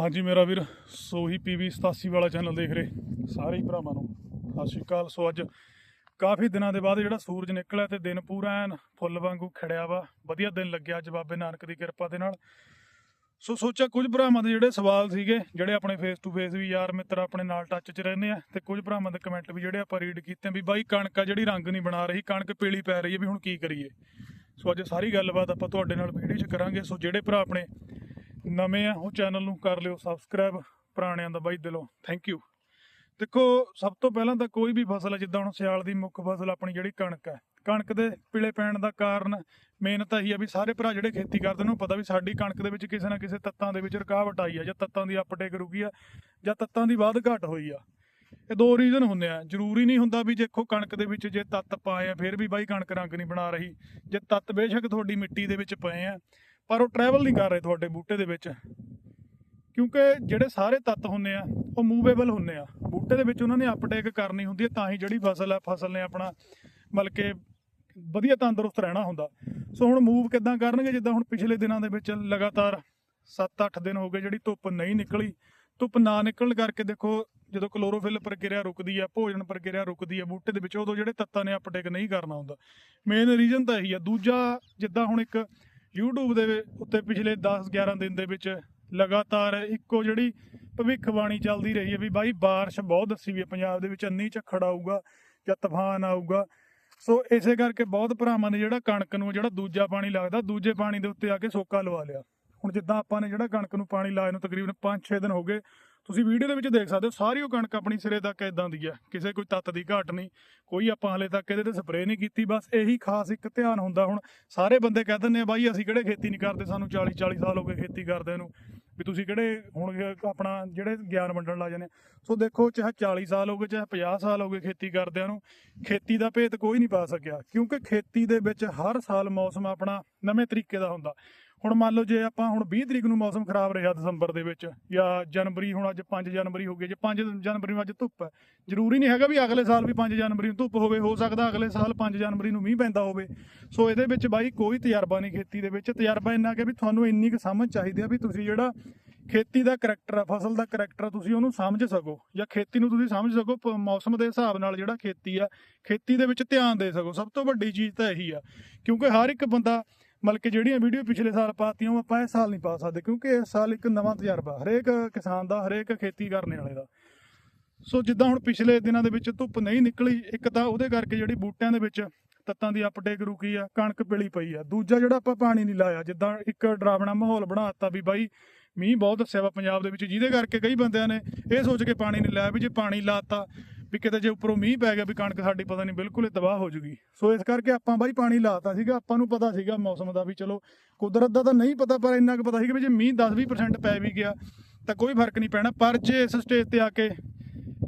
ਹਾਂਜੀ ਮੇਰਾ ਵੀਰ ਸੋਹੀ ਪੀਵੀ 87 ਵਾਲਾ ਚੈਨਲ ਦੇਖ ਰਹੇ ਸਾਰੇ ਹੀ ਭਰਾਵਾਂ ਨੂੰ। ਸਤਿ ਸ਼੍ਰੀ ਅਕਾਲ। ਸੋ ਅੱਜ ਕਾਫੀ ਦਿਨਾਂ ਦੇ ਬਾਅਦ ਜਿਹੜਾ ਸੂਰਜ ਨਿਕਲਿਆ ਤੇ ਦਿਨ ਪੂਰਾ ਐਨ ਫੁੱਲ ਵਾਂਗੂ ਖੜਿਆ ਵਾ। ਵਧੀਆ ਦਿਨ ਲੱਗਿਆ ਅੱਜ ਬਾਬੇ ਨਾਨਕ ਦੀ ਕਿਰਪਾ ਦੇ ਨਾਲ। ਸੋ ਸੋਚਿਆ ਕੁਝ ਭਰਾਵਾਂ ਦੇ ਜਿਹੜੇ ਸਵਾਲ ਸੀਗੇ, ਜਿਹੜੇ ਆਪਣੇ ਫੇਸ ਟੂ ਫੇਸ ਵੀ ਯਾਰ ਮਿੱਤਰ ਆਪਣੇ ਨਾਲ ਟੱਚ 'ਚ ਰਹਿੰਦੇ ਆ ਤੇ ਕੁਝ ਭਰਾਵਾਂ ਦੇ ਕਮੈਂਟ ਵੀ ਜਿਹੜੇ ਆਪਾਂ ਰੀਡ ਕੀਤੇ ਵੀ ਬਾਈ ਕਣਕ ਆ ਜਿਹੜੀ ਰੰਗ ਨਹੀਂ ਬਣਾ ਰਹੀ, ਕਣਕ ਪੀਲੀ ਪੈ ਰਹੀ ਹੈ ਵੀ ਹੁਣ ਕੀ ਕਰੀਏ। ਸੋ ਅੱਜ ਸਾਰੀ ਗੱਲਬਾਤ ਆਪਾਂ ਤੁਹਾਡੇ ਨਾਲ ਵੀਡੀਓ 'ਚ ਕਰਾਂਗੇ। ਸੋ ਜਿਹੜੇ ਭਰਾ ਆਪਣੇ ਨਵੇਂ ਆ, ਉਹ ਚੈਨਲ ਨੂੰ ਕਰ ਲਿਓ ਸਬਸਕ੍ਰਾਈਬ ਪੁਰਾਣਿਆਂ ਦਾ ਬਾਈ ਦਿਲੋਂ। ਥੈਂਕ ਯੂ ਦੇਖੋ, ਸਭ ਤੋਂ ਪਹਿਲਾਂ ਤਾਂ ਕੋਈ ਵੀ ਫਸਲ ਹੈ ਜਿੱਦਾਂ ਹੁਣ ਸਿਆਲ ਦੀ ਮੁੱਖ ਫਸਲ ਆਪਣੀ ਜਿਹੜੀ ਕਣਕ ਹੈ ਕਣਕ ਦੇ ਪੀਲੇ ਪੈਣ ਦਾ ਕਾਰਨ ਮੇਨ ਤਾਂ ਇਹੀ ਆ ਵੀ ਸਾਰੇ ਭਰਾ ਜਿਹੜੇ ਖੇਤੀ ਕਰਦੇ ਨੇ, ਉਹ ਪਤਾ ਵੀ ਸਾਡੀ ਕਣਕ ਦੇ ਵਿੱਚ ਕਿਸੇ ਨਾ ਕਿਸੇ ਤੱਤਾਂ ਦੇ ਵਿੱਚ ਰੁਕਾਵਟ ਆਈ ਆ, ਜਾਂ ਤੱਤਾਂ ਦੀ ਅਪਟੇਕ ਰੁਕੀ ਆ, ਜਾਂ ਤੱਤਾਂ ਦੀ ਵੱਧ ਘਟ ਹੋਈ ਆ। ਇਹ ਦੋ ਰੀਜ਼ਨ ਹੁੰਦੇ ਆ। ਜ਼ਰੂਰੀ ਨਹੀਂ ਹੁੰਦਾ ਵੀ ਦੇਖੋ ਕਣਕ ਦੇ ਵਿੱਚ ਜੇ ਤੱਤ ਪਾਏ ਆ, ਫਿਰ ਵੀ ਬਾਈ ਕਣਕ ਰੰਗ ਨਹੀਂ ਬਣਾ ਰਹੀ। ਜੇ ਤੱਤ ਬੇਸ਼ੱਕ ਤੁਹਾਡੀ ਮਿੱਟੀ ਦੇ ਵਿੱਚ ਪਏ ਆ ਪਰ ਉਹ ਟਰੈਵਲ ਨਹੀਂ ਕਰ ਰਹੇ ਤੁਹਾਡੇ ਬੂਟੇ ਦੇ ਵਿੱਚ। ਕਿਉਂਕਿ ਜਿਹੜੇ ਸਾਰੇ ਤੱਤ ਹੁੰਦੇ ਆ, ਉਹ ਮੂਵੇਬਲ ਹੁੰਦੇ ਆ। ਬੂਟੇ ਦੇ ਵਿੱਚ ਉਹਨਾਂ ਨੇ ਅਪਟੇਕ ਕਰਨੀ ਹੁੰਦੀ ਹੈ ਤਾਂ ਹੀ ਜਿਹੜੀ ਫਸਲ ਆ, ਫਸਲ ਨੇ ਆਪਣਾ ਮਤਲਬ ਕਿ ਵਧੀਆ ਤੰਦਰੁਸਤ ਰਹਿਣਾ ਹੁੰਦਾ। ਸੋ ਹੁਣ ਮੂਵ ਕਿੱਦਾਂ ਕਰਨਗੇ? ਜਿੱਦਾਂ ਹੁਣ ਪਿਛਲੇ ਦਿਨਾਂ ਦੇ ਵਿੱਚ ਲਗਾਤਾਰ 7-8 ਦਿਨ ਹੋ ਗਏ, ਜਿਹੜੀ ਧੁੱਪ ਨਹੀਂ ਨਿਕਲੀ। ਧੁੱਪ ਨਾ ਨਿਕਲਣ ਕਰਕੇ ਦੇਖੋ, ਜਦੋਂ ਕਲੋਰੋਫਿਲ ਪ੍ਰਕਿਰਿਆ ਰੁਕਦੀ ਆ, ਭੋਜਨ ਪ੍ਰਕਿਰਿਆ ਰੁਕਦੀ ਆ ਬੂਟੇ ਦੇ ਵਿੱਚ, ਉਦੋਂ ਜਿਹੜੇ ਤੱਤਾਂ ਨੇ ਅਪਟੇਕ ਨਹੀਂ ਕਰਨਾ ਹੁੰਦਾ। ਮੇਨ ਰੀਜ਼ਨ ਤਾਂ ਇਹੀ ਆ। ਦੂਜਾ, ਜਿੱਦਾਂ ਹੁਣ ਇੱਕ YouTube ਦੇ ਉੱਤੇ ਪਿਛਲੇ 10-11 ਦਿਨ ਦੇ ਵਿੱਚ ਲਗਾਤਾਰ ਇੱਕੋ ਜਿਹੜੀ ਭਵਿੱਖਬਾਣੀ ਚੱਲਦੀ ਰਹੀ ਹੈ ਵੀ ਬਾਈ ਬਾਰਿਸ਼ ਬਹੁਤ ਦੱਸੀ ਵੀ ਹੈ। ਪੰਜਾਬ ਦੇ ਵਿੱਚ ਅੰਨੀ ਝੱਖੜ ਆਊਗਾ ਜਾਂ ਤੂਫਾਨ ਆਊਗਾ। ਸੋ ਇਸੇ ਕਰਕੇ ਬਹੁਤ ਭਰਾਵਾਂ ਨੇ ਜਿਹੜਾ ਕਣਕ ਨੂੰ ਜਿਹੜਾ ਦੂਜਾ ਪਾਣੀ ਲੱਗਦਾ, ਦੂਜੇ ਪਾਣੀ ਦੇ ਉੱਤੇ ਆ ਕੇ ਸੋਕਾ ਲਵਾ ਲਿਆ। ਹੁਣ ਜਿੱਦਾਂ ਆਪਾਂ ਨੇ ਜਿਹੜਾ ਕਣਕ ਨੂੰ ਪਾਣੀ ਲਾਏ ਨੂੰ ਤਕਰੀਬਨ 5-6 ਦਿਨ ਹੋ ਗਏ ਤੁਸੀਂ ਵੀਡੀਓ ਦੇ ਵਿੱਚ ਦੇਖ ਸਕਦੇ ਹੋ, ਸਾਰੀ ਉਹ ਕਣਕ ਆਪਣੀ ਸਿਰੇ ਤੱਕ ਇਦਾਂ ਦੀ ਆ। ਕਿਸੇ ਕੋਈ ਤੱਤ ਦੀ ਘਾਟ ਨਹੀਂ। ਕੋਈ ਆਪਾਂ ਹਲੇ ਤੱਕ ਇਹਦੇ ਤੇ ਸਪਰੇਅ ਨਹੀਂ ਕੀਤੀ, ਬਸ ਇਹੀ ਖਾਸ ਇੱਕ ਧਿਆਨ ਹੁੰਦਾ ਹੁਣ। ਸਾਰੇ ਬੰਦੇ ਕਹਿ ਦਿੰਦੇ ਆ, ਬਾਈ, ਅਸੀਂ ਕਿਹੜੇ ਖੇਤੀ ਨਹੀਂ ਕਰਦੇ? ਸਾਨੂੰ 40 40 ਸਾਲ ਹੋ ਗਏ ਖੇਤੀ ਕਰਦੇ ਨੂੰ। ਵੀ ਤੁਸੀਂ ਕਿਹੜੇ ਹੁਣ ਆਪਣਾ ਜਿਹੜੇ ਗਿਆਨ ਵੰਡਣ ਲੱਗ ਜਾਂਦੇ ਸੋ ਦੇਖੋ, ਚਾਹੇ 40 ਸਾਲ ਹੋ ਗਏ, ਚਾਹੇ 50 ਸਾਲ ਹੋ ਗਏ ਖੇਤੀ ਕਰਦਿਆਂ ਨੂੰ, ਖੇਤੀ ਦਾ ਭੇਤ ਕੋਈ ਨਹੀਂ ਪਾ ਸਕਿਆ। ਕਿਉਂਕਿ ਖੇਤੀ ਦੇ ਵਿੱਚ ਹਰ ਸਾਲ ਮੌਸਮ ਆਪਣਾ ਨਵੇਂ ਤਰੀਕੇ ਦਾ ਹੁੰਦਾ। ਹੁਣ ਮੰਨ ਲਓ ਜੇ ਆਪਾਂ ਹੁਣ 20 ਤਰੀਕ ਨੂੰ ਮੌਸਮ ਖਰਾਬ ਰਿਹਾ ਦਸੰਬਰ ਦੇ ਵਿੱਚ, ਜਾਂ ਜਨਵਰੀ ਹੁਣ ਅੱਜ 5 ਜਨਵਰੀ ਹੋ ਗਈ, ਜੇ 5 ਜਨਵਰੀ ਨੂੰ ਅੱਜ ਧੁੱਪ ਹੈ, ਜ਼ਰੂਰੀ ਨਹੀਂ ਹੈਗਾ ਵੀ ਅਗਲੇ ਸਾਲ ਵੀ 5 ਜਨਵਰੀ ਨੂੰ ਧੁੱਪ ਹੋਵੇ, ਹੋ ਸਕਦਾ ਅਗਲੇ ਸਾਲ 5 ਜਨਵਰੀ ਨੂੰ ਮੀਂਹ ਪੈਂਦਾ ਹੋਵੇ। ਸੋ ਇਹਦੇ ਵਿੱਚ ਬਾਈ ਕੋਈ ਤਜਰਬਾ ਨਹੀਂ ਖੇਤੀ ਦੇ ਵਿੱਚ। ਤਜਰਬਾ ਇੰਨਾ ਕਿ ਵੀ ਤੁਹਾਨੂੰ ਇੰਨੀ ਕੁ ਸਮਝ ਚਾਹੀਦੀ ਆ ਵੀ ਤੁਸੀਂ ਜਿਹੜਾ ਖੇਤੀ ਦਾ ਕਰੈਕਟਰ ਆ, ਫਸਲ ਦਾ ਕਰੈਕਟਰ ਆ, ਤੁਸੀਂ ਉਹਨੂੰ ਸਮਝ ਸਕੋ, ਜਾਂ ਖੇਤੀ ਨੂੰ ਤੁਸੀਂ ਸਮਝ ਸਕੋ, ਪ- ਮੌਸਮ ਦੇ ਹਿਸਾਬ ਨਾਲ ਜਿਹੜਾ ਖੇਤੀ ਆ, ਖੇਤੀ ਦੇ ਵਿੱਚ ਧਿਆਨ ਦੇ ਸਕੋ। ਸਭ ਤੋਂ ਵੱਡੀ ਚੀਜ਼ ਤਾਂ ਇਹੀ ਆ, ਕਿਉਂਕਿ ਹਰ ਇੱਕ ਬੰਦਾ ਮਤਲਬ ਕਿ ਜਿਹੜੀਆਂ ਵੀਡੀਓ ਪਿਛਲੇ ਸਾਲ ਪਾਤੀਆਂ, ਉਹ ਆਪਾਂ ਇਸ ਸਾਲ ਨਹੀਂ ਪਾ ਸਕਦੇ, ਕਿਉਂਕਿ ਇਸ ਸਾਲ ਇੱਕ ਨਵਾਂ ਤਜਰਬਾ, ਹਰੇਕ ਕਿਸਾਨ ਦਾ, ਹਰੇਕ ਖੇਤੀ ਕਰਨ ਵਾਲੇ ਦਾ। ਸੋ ਜਿੱਦਾਂ ਹੁਣ ਪਿਛਲੇ ਦਿਨਾਂ ਦੇ ਵਿੱਚ ਧੁੱਪ ਨਹੀਂ ਨਿਕਲੀ, ਇੱਕ ਤਾਂ ਉਹਦੇ ਕਰਕੇ ਜਿਹੜੀ ਬੂਟਿਆਂ ਦੇ ਵਿੱਚ ਤੱਤਾਂ ਦੀ ਅਪਟੇਕ ਰੁਕੀ ਆ, ਕਣਕ ਪਿਲੀ ਪਈ ਆ। ਦੂਜਾ ਜਿਹੜਾ ਆਪਾਂ ਪਾਣੀ ਨਹੀਂ ਲਾਇਆ, ਜਿੱਦਾਂ ਇੱਕ ਡਰਾਵਣਾ ਮਾਹੌਲ ਬਣਾਤਾ ਵੀ ਬਾਈ, ਮੀਂਹ ਬਹੁਤ ਦੱਸਿਆ ਵਾ ਪੰਜਾਬ ਦੇ ਵਿੱਚ, ਜਿਹਦੇ ਕਰਕੇ ਕਈ ਬੰਦਿਆਂ ਨੇ ਇਹ ਸੋਚ ਕੇ ਪਾਣੀ ਨਹੀਂ ਲਾਇਆ ਵੀ ਜੇ ਪਾਣੀ ਲਾਤਾ ਵੀ ਕਿਤੇ ਜੇ ਉੱਪਰੋਂ ਮੀਂਹ ਪੈ ਗਿਆ ਵੀ ਕਣਕ ਸਾਡੀ ਪਤਾ ਨਹੀਂ ਬਿਲਕੁਲ ਹੀ ਤਬਾਹ ਹੋ ਜੂਗੀ। ਸੋ ਇਸ ਕਰਕੇ ਆਪਾਂ ਬਾਈ ਪਾਣੀ ਲਾਤਾ ਸੀਗਾ, ਆਪਾਂ ਨੂੰ ਪਤਾ ਸੀਗਾ ਮੌਸਮ ਦਾ ਵੀ ਚਲੋ ਕੁਦਰਤ ਦਾ ਤਾਂ ਨਹੀਂ ਪਤਾ, ਪਰ ਇੰਨਾ ਕੁ ਪਤਾ ਸੀਗਾ ਵੀ ਜੇ ਮੀਂਹ 10-20% ਪੈ ਵੀ ਗਿਆ ਤਾਂ ਕੋਈ ਫ਼ਰਕ ਨਹੀਂ ਪੈਣਾ। ਪਰ ਜੇ ਇਸ ਸਟੇਜ ਤੇ ਆ ਕੇ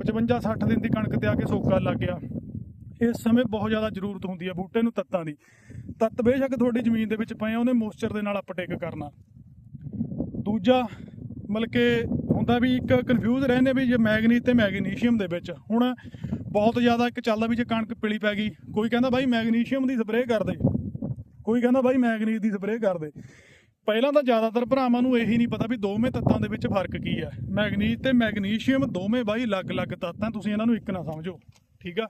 55-60 ਦਿਨ ਦੀ ਕਣਕ ਤੇ ਆ ਕੇ ਸੋਕਾ ਲੱਗ ਗਿਆ, ਇਸ ਸਮੇਂ ਬਹੁਤ ਜ਼ਿਆਦਾ ਜ਼ਰੂਰਤ ਹੁੰਦੀ ਹੈ ਬੂਟੇ ਨੂੰ ਤੱਤਾਂ ਦੀ। ਤੱਤ ਬੇਸ਼ੱਕ ਤੁਹਾਡੀ ਜ਼ਮੀਨ ਦੇ ਵਿੱਚ ਪਏ ਆ, ਉਹਨੇ ਮੋਇਸਚਰ ਦੇ ਨਾਲ ਅਪਟੇਕ ਕਰਨਾ। ਦੂਜਾ ਮਤਲਬ ਕਿ ਹੁੰਦਾ ਵੀ ਇੱਕ ਕਨਫਿਊਜ਼ ਰਹਿੰਦੇ ਵੀ ਜੇ ਮੈਗਨੀਜ਼ ਤੇ ਮੈਗਨੀਸ਼ੀਅਮ ਦੇ ਵਿੱਚ। ਹੁਣ ਬਹੁਤ ਜ਼ਿਆਦਾ ਇੱਕ ਚੱਲਦਾ ਵੀ ਜੇ ਕਣਕ ਪੀਲੀ ਪੈ ਗਈ, ਕੋਈ ਕਹਿੰਦਾ ਬਾਈ ਮੈਗਨੀਸ਼ੀਅਮ ਦੀ ਸਪਰੇਅ ਕਰ ਦੇ। ਕੋਈ ਕਹਿੰਦਾ ਬਾਈ ਮੈਗਨੀਜ਼ ਦੀ ਸਪਰੇਅ ਕਰ ਦੇ। ਪਹਿਲਾਂ ਤਾਂ ਜ਼ਿਆਦਾਤਰ ਭਰਾਵਾਂ ਨੂੰ ਇਹੀ ਨਹੀਂ ਪਤਾ ਵੀ ਦੋਵੇਂ ਤੱਤਾਂ ਦੇ ਵਿੱਚ ਫ਼ਰਕ ਕੀ ਹੈ ਮੈਗਨੀਜ਼ ਤੇ ਮੈਗਨੀਸ਼ੀਅਮ ਦੋਵੇਂ ਬਾਈ ਅਲੱਗ-ਅਲੱਗ ਤੱਤ ਆ ਤੁਸੀਂ ਇਹਨਾਂ ਨੂੰ ਇੱਕ ਨਾ ਸਮਝੋ। ਠੀਕ ਆ?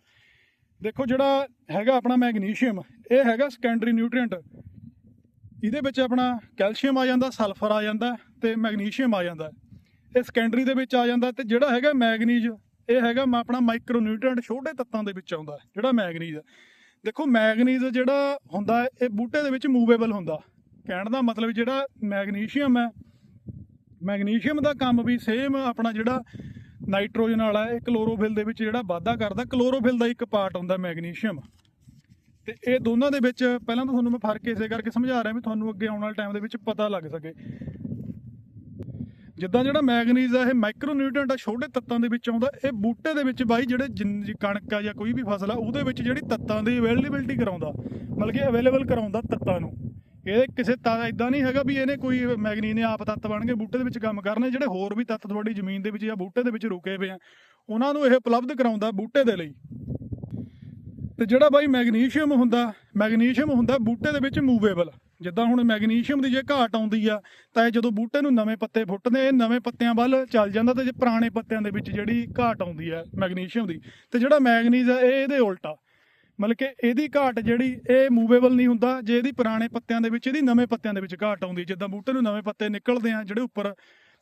ਦੇਖੋ ਜਿਹੜਾ ਹੈਗਾ ਆਪਣਾ ਮੈਗਨੀਸ਼ੀਅਮ ਇਹ ਹੈਗਾ ਸੈਕੰਡਰੀ ਨਿਊਟ੍ਰੀਐਂਟ ਇਹਦੇ ਵਿੱਚ ਆਪਣਾ ਕੈਲਸ਼ੀਅਮ ਆ ਜਾਂਦਾ ਸਲਫਰ ਆ ਜਾਂਦਾ ਤੇ ਮੈਗਨੀਸ਼ੀਅਮ ਆ ਜਾਂਦਾ। ਇਹ ਸੈਕੰਡਰੀ ਦੇ ਵਿੱਚ ਆ ਜਾਂਦਾ ਤੇ ਜਿਹੜਾ ਹੈਗਾ ਮੈਗਨੀਜ਼ ਇਹ ਹੈਗਾ ਮ- ਆਪਣਾ ਮਾਈਕਰੋ ਨਿਊਟ੍ਰੀਐਂਟ ਛੋਟੇ ਤੱਤਾਂ ਦੇ ਵਿੱਚ ਆਉਂਦਾ, ਜਿਹੜਾ ਮੈਗਨੀਜ਼ ਦੇਖੋ ਮੈਗਨੀਜ਼ ਜਿਹੜਾ ਹੁੰਦਾ ਇਹ ਬੂਟੇ ਦੇ ਵਿੱਚ ਮੂਵੇਬਲ ਹੁੰਦਾ। ਕਹਿਣ ਦਾ ਮਤਲਬ ਜਿਹੜਾ ਮੈਗਨੀਸ਼ੀਅਮ ਹੈ ਮੈਗਨੀਸ਼ੀਅਮ ਦਾ ਕੰਮ ਵੀ ਸੇਮ ਆਪਣਾ ਜਿਹੜਾ ਨਾਈਟ੍ਰੋਜਨ ਵਾਲਾ ਇਹ ਕਲੋਰੋਫਿਲ ਦੇ ਵਿੱਚ ਜਿਹੜਾ ਵਾਧਾ ਕਰਦਾ ਕਲੋਰੋਫਿਲ ਦਾ ਇੱਕ ਪਾਰਟ ਹੁੰਦਾ ਮੈਗਨੀਸ਼ੀਅਮ ਤੇ ਇਹ ਦੋਨਾਂ ਦੇ ਵਿੱਚ, ਪਹਿਲਾਂ ਤਾਂ ਤੁਹਾਨੂੰ ਮੈਂ ਫ਼ਰਕ ਇਸੇ ਕਰਕੇ ਸਮਝਾ ਰਿਹਾ ਵੀ ਤੁਹਾਨੂੰ ਅੱਗੇ ਆਉਣ ਵਾਲੇ ਟਾਈਮ ਦੇ ਵਿੱਚ ਪਤਾ ਲੱਗ ਸਕੇ। ਜਿੱਦਾਂ ਜਿਹੜਾ ਮੈਗਨੀਜ਼ ਆ, ਇਹ ਮਾਈਕਰੋ ਨਿਊਟ੍ਰੀਐਂਟ ਆ, ਛੋਟੇ ਤੱਤਾਂ ਦੇ ਵਿੱਚ ਆਉਂਦਾ, ਇਹ ਬੂਟੇ ਦੇ ਵਿੱਚ ਬਾਈ ਜਿਹੜੇ ਜਿੰਨ- ਕਣਕ ਆ ਜਾਂ ਕੋਈ ਵੀ ਫਸਲ ਆ, ਉਹਦੇ ਵਿੱਚ ਜਿਹੜੀ ਤੱਤਾਂ ਦੀ ਅਵੇਲੇਬਿਲਟੀ ਕਰਾਉਂਦਾ, ਮਤਲਬ ਕਿ ਅਵੇਲੇਬਲ ਕਰਾਉਂਦਾ ਤੱਤਾਂ ਨੂੰ। ਇਹ ਕਿਸੇ ਤਾਂ ਇਦਾਂ ਨਹੀਂ ਹੈਗਾ ਵੀ ਇਹਨੇ ਕੋਈ ਮੈਗਨੀਜ਼ ਨੇ ਆਪ ਤੱਤ ਬਣ ਕੇ ਬੂਟੇ ਦੇ ਵਿੱਚ ਕੰਮ ਕਰਨੇ, ਜਿਹੜੇ ਹੋਰ ਵੀ ਤੱਤ ਤੁਹਾਡੀ ਜ਼ਮੀਨ ਦੇ ਵਿੱਚ ਜਾਂ ਬੂਟੇ ਦੇ ਵਿੱਚ ਰੁਕੇ ਪਏ ਆ, ਉਹਨਾਂ ਨੂੰ ਇਹ ਉਪਲਬਧ ਕਰਾਉਂਦਾ ਬੂਟੇ ਦੇ ਲਈ। ਤੇ ਜਿਹੜਾ ਬਾਈ ਮੈਗਨੀਸ਼ੀਅਮ ਹੁੰਦਾ ਮੈਗਨੀਸ਼ੀਅਮ ਹੁੰਦਾ ਬੂਟੇ ਦੇ ਵਿੱਚ ਮੂਵੇਬਲ ਜਿੱਦਾਂ ਹੁਣ ਮੈਗਨੀਸ਼ੀਅਮ ਦੀ ਜੇ ਘਾਟ ਆਉਂਦੀ ਆ, ਤਾਂ ਇਹ ਜਦੋਂ ਬੂਟੇ ਨੂੰ ਨਵੇਂ ਪੱਤੇ ਫੁੱਟਦੇ, ਇਹ ਨਵੇਂ ਪੱਤਿਆਂ ਵੱਲ ਚੱਲ ਜਾਂਦਾ ਤੇ ਜੇ ਪੁਰਾਣੇ ਪੱਤਿਆਂ ਦੇ ਵਿੱਚ ਜਿਹੜੀ ਘਾਟ ਆਉਂਦੀ ਆ ਮੈਗਨੀਸ਼ੀਅਮ ਦੀ, ਤੇ ਜਿਹੜਾ ਮੈਗਨੀਜ਼ ਆ, ਇਹ ਇਹਦੇ ਉਲਟਾ ਮਤਲਬ ਕਿ ਇਹਦੀ ਘਾਟ ਜਿਹੜੀ, ਇਹ ਮੂਵੇਬਲ ਨਹੀਂ ਹੁੰਦਾ, ਜੇ ਇਹਦੀ ਪੁਰਾਣੇ ਪੱਤਿਆਂ ਦੇ ਵਿੱਚ, ਇਹਦੀ ਨਵੇਂ ਪੱਤਿਆਂ ਦੇ ਵਿੱਚ ਘਾਟ ਆਉਂਦੀ, ਜਿੱਦਾਂ ਬੂਟੇ ਨੂੰ ਨਵੇਂ ਪੱਤੇ ਨਿਕਲਦੇ ਆ ਜਿਹੜੇ ਉੱਪਰ,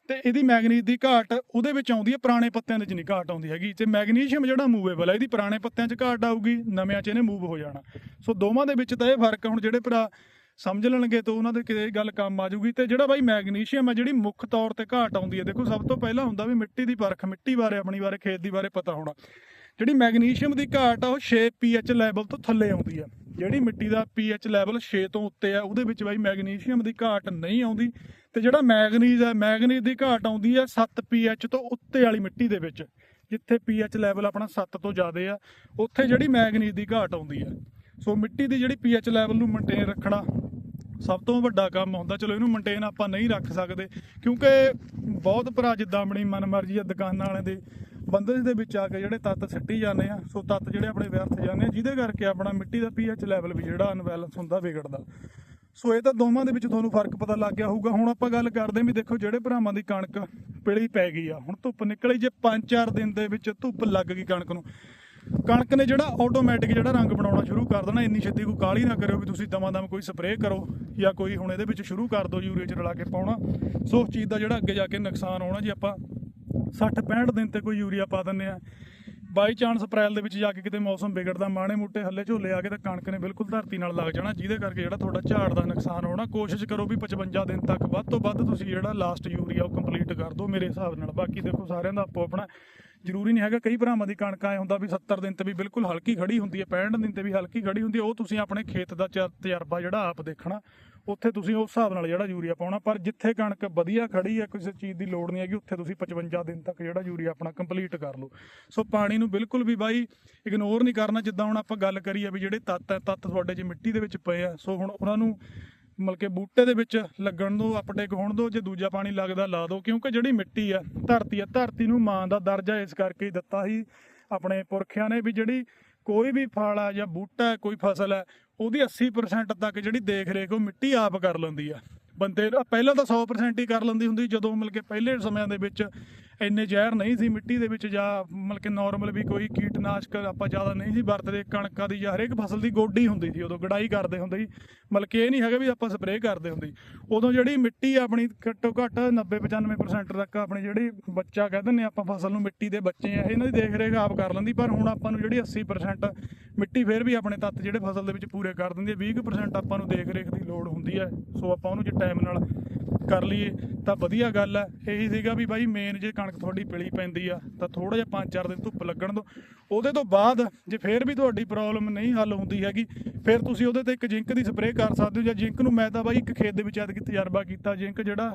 ਤੇ ਇਹਦੀ ਮੈਗਨੀਜ਼ ਦੀ ਘਾਟ ਉਹਦੇ ਵਿੱਚ ਆਉਂਦੀ ਹੈ ਪੁਰਾਣੇ ਪੱਤਿਆਂ ਦੇ ਵਿੱਚ ਨਹੀਂ ਘਾਟ ਆਉਂਦੀ ਹੈਗੀ। ਤੇ ਮੈਗਨੀਸ਼ੀਅਮ ਜਿਹੜਾ ਮੂਵੇਬਲ ਹੈ ਇਹਦੀ ਪੁਰਾਣੇ ਪੱਤਿਆਂ 'ਚ ਘਾਟ ਆਊਗੀ, ਨਵਿਆਂ 'ਚ ਇਹਨੇ ਮੂਵ ਹੋ ਜਾਣਾ। ਸੋ ਦੋਵਾਂ ਦੇ ਵਿੱਚ ਤਾਂ ਇਹ ਫ਼ਰਕ ਹੁਣ ਜਿਹੜੇ ਭਰਾ ਸਮਝ ਲੈਣਗੇ ਤਾਂ ਉਹਨਾਂ ਦੇ ਕਿਤੇ ਗੱਲ ਕੰਮ ਆ ਜਾਊਗੀ। ਤੇ ਜਿਹੜਾ ਬਾਈ ਮੈਗਨੀਸ਼ੀਅਮ ਹੈ ਜਿਹੜੀ ਮੁੱਖ ਤੌਰ ਤੇ ਘਾਟ ਆਉਂਦੀ ਹੈ ਦੇਖੋ ਸਭ ਤੋਂ ਪਹਿਲਾਂ ਹੁੰਦਾ ਵੀ ਮਿੱਟੀ ਦੀ ਪਰਖ, ਮਿੱਟੀ ਬਾਰੇ, ਆਪਣੀ ਬਾਰੇ, ਖੇਤ ਦੀ ਬਾਰੇ ਪਤਾ ਹੋਣਾ। ਜਿਹੜੀ ਮੈਗਨੀਸ਼ੀਅਮ ਦੀ ਘਾਟ ਆ, ਉਹ 6 pH ਲੈਵਲ ਤੋਂ ਥੱਲੇ ਆਉਂਦੀ ਆ। ਜਿਹੜੀ ਮਿੱਟੀ ਦਾ pH ਲੈਵਲ 6 ਤੋਂ ਉੱਤੇ ਆ, ਉਹਦੇ ਵਿੱਚ ਬਾਈ ਮੈਗਨੀਸ਼ੀਅਮ ਦੀ ਘਾਟ ਨਹੀਂ ਆਉਂਦੀ। ਤੇ ਜਿਹੜਾ ਮੈਗਨੀਜ਼ ਹੈ ਮੈਗਨੀਜ਼ ਦੀ ਘਾਟ ਆਉਂਦੀ ਆ 7 pH ਤੋਂ ਉੱਤੇ ਵਾਲੀ ਮਿੱਟੀ ਦੇ ਵਿੱਚ, ਜਿੱਥੇ pH ਲੈਵਲ ਆਪਣਾ 7 ਤੋਂ ਜ਼ਿਆਦਾ ਆ, ਉੱਥੇ ਜਿਹੜੀ ਮੈਗਨੀਜ਼ ਦੀ ਘਾਟ ਆਉਂਦੀ ਆ। ਸੋ ਮਿੱਟੀ ਦੀ ਜਿਹੜੀ pH ਲੈਵਲ ਨੂੰ ਮੇਨਟੇਨ ਰੱਖਣਾ ਸਭ ਤੋਂ ਵੱਡਾ ਕੰਮ ਹੁੰਦਾ ਚਲੋ ਇਹਨੂੰ ਮੇਨਟੇਨ ਆਪਾਂ ਨਹੀਂ ਰੱਖ ਸਕਦੇ, ਕਿਉਂਕਿ ਬਹੁਤ ਭਰਾ ਜਿੱਦਾਂ ਆਪਣੀ ਮਨਮਰਜ਼ੀ ਆ ਦੁਕਾਨਾਂ ਵਾਲਿਆਂ ਦੇ ਬੰਦਸ਼ ਦੇ ਵਿੱਚ ਆ ਕੇ ਜਿਹੜੇ ਤੱਤ ਸਿੱਟੀ ਜਾਂਦੇ ਆ, ਸੋ ਤੱਤ ਜਿਹੜੇ ਆਪਣੇ ਵਿਅਰਥ ਜਾਂਦੇ ਆ, ਜਿਹਦੇ ਕਰਕੇ ਆਪਣਾ ਮਿੱਟੀ ਦਾ pH ਲੈਵਲ ਵੀ ਜਿਹੜਾ ਅਨਬੈਲੈਂਸ ਹੁੰਦਾ ਵਿਗੜਦਾ। ਸੋ ਇਹ ਤਾਂ ਦੋਵਾਂ ਦੇ ਵਿੱਚ ਤੁਹਾਨੂੰ ਫ਼ਰਕ ਪਤਾ ਲੱਗ ਗਿਆ ਹੋਊਗਾ। ਹੁਣ ਆਪਾਂ ਗੱਲ ਕਰਦੇ ਹਾਂ ਵੀ ਦੇਖੋ ਜਿਹੜੇ ਭਰਾਵਾਂ ਦੀ ਕਣਕ ਪਿਲੀ ਪੈ ਗਈ ਆ, ਹੁਣ ਧੁੱਪ ਨਿਕਲੀ ਜੇ 5-4 ਦਿਨ ਦੇ ਵਿੱਚ ਧੁੱਪ ਲੱਗ ਗਈ ਕਣਕ ਨੂੰ। ਕਣਕ ਨੇ ਜਿਹੜਾ ਆਟੋਮੈਟਿਕ ਜਿਹੜਾ ਰੰਗ ਬਣਾਉਣਾ ਸ਼ੁਰੂ ਕਰ ਦੇਣਾ, ਇੰਨੀ ਛੇਤੀ ਕੋਈ ਕਾਹਲੀ ਨਾ ਕਰਿਓ ਵੀ ਤੁਸੀਂ ਦਮਾਦਮ ਕੋਈ ਸਪਰੇਅ ਕਰੋ ਜਾਂ ਕੋਈ ਹੁਣ ਇਹਦੇ ਵਿੱਚ ਸ਼ੁਰੂ ਕਰ ਦਿਓ ਯੂਰੀਆ ਚ ਰਲਾ ਕੇ ਪਾਉਣਾ। ਸੋ ਉਸ ਚੀਜ਼ ਦਾ ਜਿਹੜਾ ਅੱਗੇ ਜਾ ਕੇ ਨੁਕਸਾਨ ਹੋਣਾ ਜੇ, ਆਪਾਂ 60 65 ਦਿਨ ਤੇ ਕੋਈ ਯੂਰੀਆ ਪਾ ਦਿੰਨੇ ਆ ਬਾਈ ਚਾਂਸ ਅਪ੍ਰੈਲ ਦੇ ਵਿੱਚ ਜਾ ਕੇ ਕਿਤੇ ਮੌਸਮ ਵਿਗੜਦਾ ਮਾਣੇ ਮੋਟੇ ਹੱਲੇ ਝੋਲੇ ਆ ਕੇ ਤਾਂ ਕਣਕ ਨੇ ਬਿਲਕੁਲ ਧਰਤੀ ਨਾਲ ਲੱਗ ਜਾਣਾ, ਜਿਹਦੇ ਕਰਕੇ ਜਿਹੜਾ ਤੁਹਾਡਾ ਝਾੜ ਦਾ ਨੁਕਸਾਨ ਹੋਣਾ, ਕੋਸ਼ਿਸ਼ ਕਰੋ ਵੀ 55 ਦਿਨ ਤੱਕ ਵੱਧ ਤੋਂ ਵੱਧ ਤੁਸੀਂ ਜਿਹੜਾ ਲਾਸਟ ਯੂਰੀਆ ਉਹ ਕੰਪਲੀਟ ਕਰ ਦਿਓ ਮੇਰੇ ਹਿਸਾਬ ਨਾਲ। ਬਾਕੀ ਦੇਖੋ ਸਾਰਿਆਂ ਦਾ ਆਪੋ ਆਪਣਾ ਜ਼ਰੂਰੀ ਨਹੀਂ ਹੈਗਾ, ਕਈ ਭਰਾਵਾਂ ਦੀ ਕਣਕ ਆਏ ਹੁੰਦਾ ਵੀ 70 ਦਿਨ ਤੇ ਵੀ ਬਿਲਕੁਲ ਹਲਕੀ ਖੜੀ ਹੁੰਦੀ ਹੈ 65 ਦਿਨ ਤੇ ਵੀ ਹਲਕੀ ਖੜੀ ਹੁੰਦੀ ਹੈ, ਉਹ ਤੁਸੀਂ ਆਪਣੇ ਖੇਤ ਦਾ ਚ- ਤਜਰਬਾ ਜਿਹੜਾ ਆਪ ਦੇਖਣਾ, ਉੱਥੇ ਤੁਸੀਂ ਉਸ ਹਿਸਾਬ ਨਾਲ ਜਿਹੜਾ ਯੂਰੀਆ ਪਾਉਣਾ, ਪਰ ਜਿੱਥੇ ਕਣਕ ਵਧੀਆ ਖੜੀ ਹੈ, ਕਿਸੇ ਚੀਜ਼ ਦੀ ਲੋੜ ਨਹੀਂ ਹੈਗੀ, ਉੱਥੇ ਤੁਸੀਂ 55 ਦਿਨ ਤੱਕ ਜਿਹੜਾ ਯੂਰੀਆ ਆਪਣਾ ਕੰਪਲੀਟ ਕਰ ਲਓ। ਸੋ ਪਾਣੀ ਨੂੰ ਬਿਲਕੁਲ ਵੀ ਬਾਈ ਇਗਨੋਰ ਨਹੀਂ ਕਰਨਾ, ਜਿੱਦਾਂ ਹੁਣ ਆਪਾਂ ਗੱਲ ਕਰੀ ਆ ਵੀ ਜਿਹੜੇ ਤੱਤ ਹੈ, ਤੱਤ ਤੁਹਾਡੇ 'ਚ ਮਿੱਟੀ ਦੇ ਵਿੱਚ ਪਏ ਆ, ਸੋ ਹੁਣ ਉਹਨਾਂ ਨੂੰ ਮਤਲਬ ਕਿ ਬੂਟੇ ਦੇ ਵਿੱਚ ਲੱਗਣ ਦੋ ਅਪਟੇਕ ਹੋਣ ਦੋ, ਜੇ ਦੂਜਾ ਪਾਣੀ ਲੱਗਦਾ ਲਾ ਦਿਓ ਕਿਉਂਕਿ ਜਿਹੜੀ ਮਿੱਟੀ ਆ, ਧਰਤੀ ਆ, ਧਰਤੀ ਨੂੰ ਮਾਂ ਦਾ ਦਰਜਾ ਇਸ ਕਰਕੇ ਹੀ ਦਿੱਤਾ ਸੀ ਆਪਣੇ ਪੁਰਖਿਆਂ ਨੇ ਵੀ ਜਿਹੜੀ ਕੋਈ ਵੀ ਫਲ ਆ ਜਾਂ ਬੂਟਾ, ਕੋਈ ਫਸਲ ਹੈ ਉਹਦੀ 80% ਤੱਕ ਜਿਹੜੀ ਦੇਖ ਰੇਖ ਉਹ ਮਿੱਟੀ ਆਪ ਕਰ ਲੈਂਦੀ ਆ। ਬੰਦੇ, ਪਹਿਲਾਂ ਤਾਂ 100% ਹੀ ਕਰ ਲੈਂਦੀ ਹੁੰਦੀ ਜਦੋਂ ਮਤਲਬ ਕਿ ਪਹਿਲੇ ਸਮਿਆਂ ਦੇ ਵਿੱਚ ਇੰਨੇ ਜ਼ਹਿਰ ਨਹੀਂ ਸੀ ਮਿੱਟੀ ਦੇ ਵਿੱਚ ਜਾਂ ਮਤਲਬ ਕਿ ਨਾਰਮਲ ਵੀ ਕੋਈ ਕੀਟਨਾਸ਼ਕ ਆਪਾਂ ਜ਼ਿਆਦਾ ਨਹੀਂ ਸੀ ਵਰਤਦੇ, ਕਣਕਾਂ ਦੀ ਜਾਂ ਹਰੇਕ ਫਸਲ ਦੀ ਗੋਡੀ ਹੁੰਦੀ ਸੀ, ਉਦੋਂ ਗੜਾਈ ਕਰਦੇ ਹੁੰਦੇ ਸੀ। ਮਤਲਬ ਕਿ ਇਹ ਨਹੀਂ ਹੈਗਾ ਵੀ ਆਪਾਂ ਸਪਰੇਅ ਕਰਦੇ ਹੁੰਦੇ ਉਦੋਂ ਜਿਹੜੀ ਮਿੱਟੀ ਆਪਣੀ ਘੱਟੋ ਘੱਟ 90 95% ਤੱਕ ਆਪਣੀ ਜਿਹੜੀ ਬੱਚਾ ਕਹਿ ਦਿੰਦੇ ਆਪਾਂ ਫਸਲ ਨੂੰ ਮਿੱਟੀ ਦੇ ਬੱਚੇ ਆ, ਇਹਨਾਂ ਦੀ ਦੇਖ ਰੇਖ ਆਪ ਕਰ ਲੈਂਦੀ, ਪਰ ਹੁਣ ਆਪਾਂ ਨੂੰ ਜਿਹੜੀ 80% ਮਿੱਟੀ ਫੇਰ ਵੀ ਆਪਣੇ ਤੱਤ ਜਿਹੜੇ ਫਸਲ ਦੇ ਵਿੱਚ ਪੂਰੇ ਕਰ ਦਿੰਦੀ ਹੈ। 20% ਆਪਾਂ ਨੂੰ ਦੇਖ ਰੇਖ ਦੀ ਲੋੜ ਹੁੰਦੀ ਹੈ। ਸੋ ਆਪਾਂ ਉਹਨੂੰ ਜੇ ਟਾਈਮ ਨਾਲ ਕਰ ਲਈਏ, ਤਾਂ ਵਧੀਆ ਗੱਲ ਹੈ ਇਹੀ ਸੀਗਾ ਵੀ ਬਾਈ ਮੇਨ ਜੇ ਕਣਕ ਤੁਹਾਡੀ ਪਿਲੀ ਪੈਂਦੀ ਆ, ਤਾਂ ਥੋੜਾ ਜਿਹਾ 5-4 ਦਿਨ ਧੁੱਪ ਲੱਗਣ ਦੋ ਉਹਦੇ ਤੋਂ ਬਾਅਦ ਜੇ ਫੇਰ ਵੀ ਤੁਹਾਡੀ ਪ੍ਰੋਬਲਮ ਨਹੀਂ ਹੱਲ ਹੁੰਦੀ ਹੈਗੀ, ਫਿਰ ਤੁਸੀਂ ਉਹਦੇ ਤੇ ਇੱਕ ਜਿੰਕ ਦੀ ਸਪਰੇਅ ਕਰ ਸਕਦੇ ਹੋ। ਜਾਂ ਜਿੰਕ ਨੂੰ ਮੈਂ ਤਾਂ ਬਾਈ ਇੱਕ ਖੇਤ ਦੇ ਵਿੱਚ ਐਤਕੀ ਤਜਰਬਾ ਕੀਤਾ, ਜਿੰਕ ਜਿਹੜਾ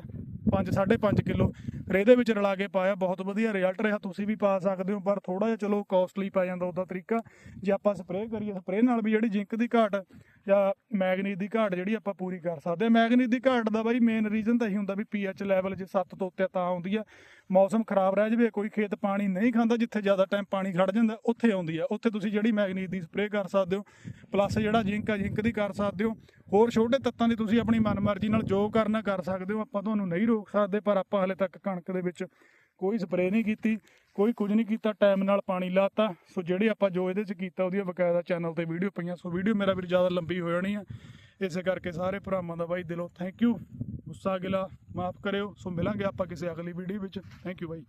5 5.5 ਕਿਲੋ ਰੇ ਦੇ ਵਿੱਚ ਰਲਾ ਕੇ ਪਾਇਆ। ਬਹੁਤ ਵਧੀਆ ਰਿਜ਼ਲਟ ਰਿਹਾ, ਤੁਸੀਂ ਵੀ ਪਾ ਸਕਦੇ ਹੋ, ਪਰ ਥੋੜਾ ਜਿਹਾ ਚਲੋ ਕਾਸਟਲੀ ਪੈ ਜਾਂਦਾ, ਉਹਦਾ ਤਰੀਕਾ। ਜੇ ਆਪਾਂ ਸਪਰੇਅ ਕਰੀਏ ਸਪਰੇਅ ਨਾਲ ਵੀ ਜਿਹੜੀ ਜਿੰਕ ਦੀ ਘਾਟ ਜਾਂ ਮੈਗਨੀਜ਼ ਦੀ ਘਾਟ ਜਿਹੜੀ ਆਪਾਂ ਪੂਰੀ ਕਰ ਸਕਦੇ ਹਾਂ। ਮੈਗਨੀਜ਼ ਦੀ ਘਾਟ ਦਾ ਬਾਈ ਮੇਨ ਰੀਜ਼ਨ ਤਾਂ ਇਹੀ ਹੁੰਦਾ ਵੀ ਪੀਐਚ ਲੈਵਲ ਜੇ 7 ਤੋਂ ਉੱਤੇ ਤਾਂ ਆਉਂਦੀ ਆ। ਮੌਸਮ ਖਰਾਬ ਰਹਿ ਜਾਵੇ, ਕੋਈ ਖੇਤ ਪਾਣੀ ਨਹੀਂ ਖਾਂਦਾ, ਜਿੱਥੇ ਜ਼ਿਆਦਾ ਟਾਈਮ ਪਾਣੀ ਖੜ ਜਾਂਦਾ, ਉੱਥੇ ਆਉਂਦੀ ਆ। ਉੱਥੇ ਤੁਸੀਂ ਜਿਹੜੀ ਮੈਗਨੀਜ਼ ਦੀ ਸਪਰੇਅ ਕਰ ਸਕਦੇ ਹੋ ਪਲੱਸ ਜਿਹੜਾ ਜਿੰਕ ਆ ਜਿੰਕ ਦੀ ਕਰ ਸਕਦੇ ਹੋ। ਹੋਰ ਛੋਟੇ ਤੱਤਾਂ ਦੀ ਤੁਸੀਂ ਆਪਣੀ ਮਨਮਰਜ਼ੀ ਨਾਲ ਜੋ ਕਰਨਾ ਕਰ ਸਕਦੇ ਹੋ, ਆਪਾਂ ਤੁਹਾਨੂੰ ਨਹੀਂ ਰੋਕ ਸਕਦੇ, ਪਰ ਆਪਾਂ ਹਲੇ ਤੱਕ ਕਣਕ ਦੇ ਵਿੱਚ ਕੋਈ ਸਪਰੇਅ ਨਹੀਂ ਕੀਤੀ, ਕੋਈ ਕੁਝ ਨਹੀਂ ਕੀਤਾ ਟਾਈਮ ਨਾਲ ਪਾਣੀ ਲਾਤਾ। ਸੋ ਜਿਹੜੇ ਆਪਾਂ ਜੋ ਇਹਦੇ ਚ ਕੀਤਾ, ਉਹਦੀਆਂ ਬਕਾਇਦਾ ਚੈਨਲ ਤੇ ਵੀਡੀਓ ਪਈਆਂ। ਸੋ ਵੀਡੀਓ ਮੇਰਾ ਵੀਰ ਜ਼ਿਆਦਾ ਲੰਬੀ ਹੋ ਜਾਣੀ ਆ। ਇਸੇ ਕਰਕੇ ਸਾਰੇ ਭਰਾਵਾਂ ਦਾ ਬਾਈ ਦਿਲੋਂ ਥੈਂਕ ਯੂ ਗੁੱਸਾ ਗਿਲਾ, ਮਾਫ ਕਰਿਓ। ਸੋ ਮਿਲਾਂਗੇ ਆਪਾਂ ਕਿਸੇ ਅਗਲੀ ਵੀਡੀਓ ਵਿੱਚ। Thank you bye.